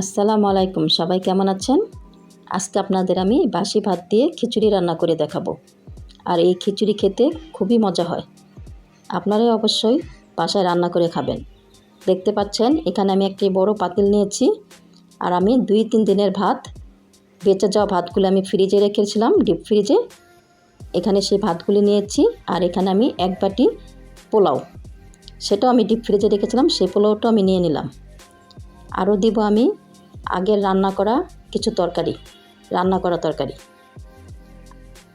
আসসালামু আলাইকুম, সবাই কেমন আছেন? আজকে আপনাদের আমি বাসি ভাত দিয়ে খিচুড়ি রান্না করে দেখাবো। আর এই খিচুড়ি খেতে খুবই মজা হয়। আপনারাই অবশ্যই বাসায় রান্না করে খাবেন। দেখতে পাচ্ছেন, এখানে আমি একটি বড় পাতিল নিয়েছি। আর আমি দুই তিন দিনের ভাত, বেঁচে যাওয়া ভাতগুলো আমি ফ্রিজে রেখেছিলাম, ডিপ ফ্রিজে। এখানে সেই ভাতগুলি নিয়েছি, আর এখানে আমি এক বাটি পোলাও। সেটাও আমি ডিপ ফ্রিজে রেখেছিলাম, সেই পোলাওটাও আমি নিয়ে নিলাম। আরও দিব আমি আগের রান্না করা কিছু তরকারি, রান্না করা তরকারি।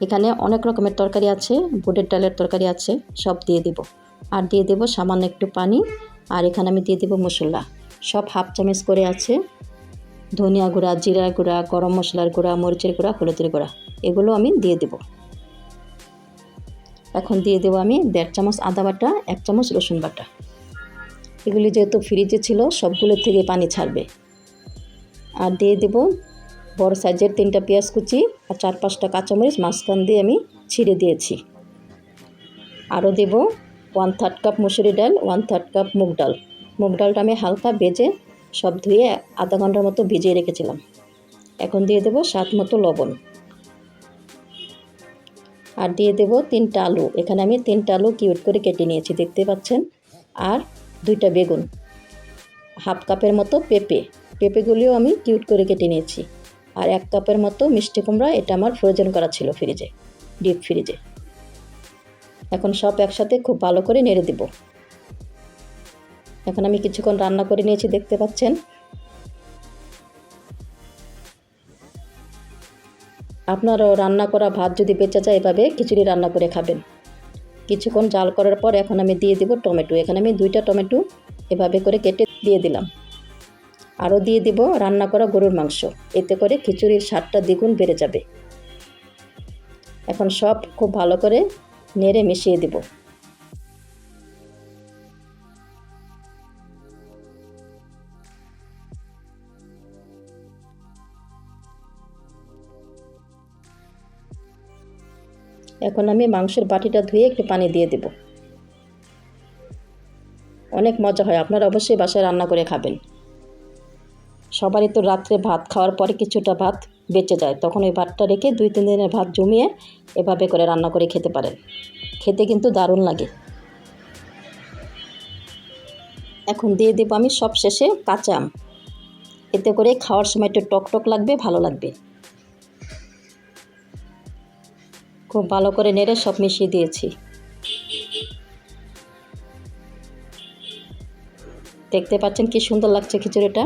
এখানে অনেক রকমের তরকারি আছে, বুটের ডালের তরকারি আছে, সব দিয়ে দিব। আর দিয়ে দেব সামান্য একটু পানি, আর এখানে আমি দিয়ে দেব মশলা। সব হাফ চামচ করে আছে ধনিয়া গুঁড়া, জিরা গুঁড়া, গরম মশলার গুঁড়া, মরিচের গুঁড়া, হলুদের গুঁড়া, এগুলো আমি দিয়ে দেব। এখন দিয়ে দেবো আমি দেড় চামচ আদা বাটা, এক চামচ রসুন বাটা। এগুলি যেহেতু ফ্রিজে ছিল, সবগুলো থেকে পানি ছাড়বে। আর দিয়ে দেব বড় সাইজের তিনটা পেঁয়াজ কুচি আর চার পাঁচটা কাঁচামরিচ, মাঝখান দিয়ে আমি ছিঁড়ে দিয়েছি। আরও দেব ওয়ান থার্ড কাপ মুসুরি ডাল ওয়ান থার্ড কাপ মুগ ডাল। মুগ ডালটা আমি হালকা ভেজে সব ধুয়ে আধা ঘণ্টার মতো ভিজিয়ে রেখেছিলাম। এখন দিয়ে দেব স্বাদ মতো লবণ। আর দিয়ে দেব তিনটা আলু। এখানে আমি তিনটা আলু কিউট করে কেটে নিয়েছি, দেখতে পাচ্ছেন। আর দুইটা বেগুন। হাফ কাপের মতো পেঁপে। পেঁপেগুলিও আমি কিউট করে কেটে নিয়েছি। আর এক কাপের মতো মিষ্টি কুমড়া এটা আমার ফ্রোজেন করা ছিল ফ্রিজে, ডিপ ফ্রিজে। এখন সব একসাথে খুব ভালো করে নেড়ে দেব। এখন আমি কিছুক্ষণ রান্না করে নিয়েছি, দেখতে পাচ্ছেন? আপনারও রান্না করা ভাত যদি বেঁচে যায় এভাবে খিচুড়ি রান্না করে খাবেন। কিছুক্ষণ জাল করার পর এখন আমি দিয়ে দিব টমেটো। এখানে আমি দুইটা টমেটো এভাবে করে কেটে দিয়ে দিলাম। আরও দিয়ে দিব রান্না করা গরুর মাংস। এতে করে খিচুড়ির স্বাদটা দ্বিগুণ বেড়ে যাবে। এখন সব খুব ভালো করে নেড়ে মিশিয়ে দিব। এখন আমি মাংসের বাটিটা ধুয়ে একটু পানি দিয়ে দেব। অনেক মজা হয়, আপনারা অবশ্যই বাসায় রান্না করে খাবেন। সবারই তো রাত্রে ভাত খাওয়ার পরে কিছুটা ভাত বেঁচে যায়। তখন ওই ভাতটা রেখে দুই, তিন দিনের ভাত জমিয়ে এভাবে করে রান্না করে খেতে পারেন। খেতে কিন্তু দারুণ লাগে। এখন দিয়ে দেবো আমি সব শেষে কাঁচা আম। এতে করে খাওয়ার সময় একটু টক টক লাগবে, ভালো লাগবে। খুব ভালো করে নেড়ে সব মিশিয়ে দিয়েছি। দেখতে পাচ্ছেন কি সুন্দর লাগছে খিচুড়িটা?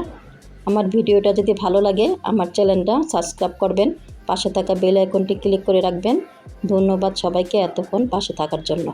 আমার ভিডিওটা যদি ভালো লাগে, আমার চ্যানেলটা সাবস্ক্রাইব করবেন, পাশে থাকা বেল আইকনটি ক্লিক করে রাখবেন। ধন্যবাদ সবাইকে এতক্ষণ পাশে থাকার জন্য।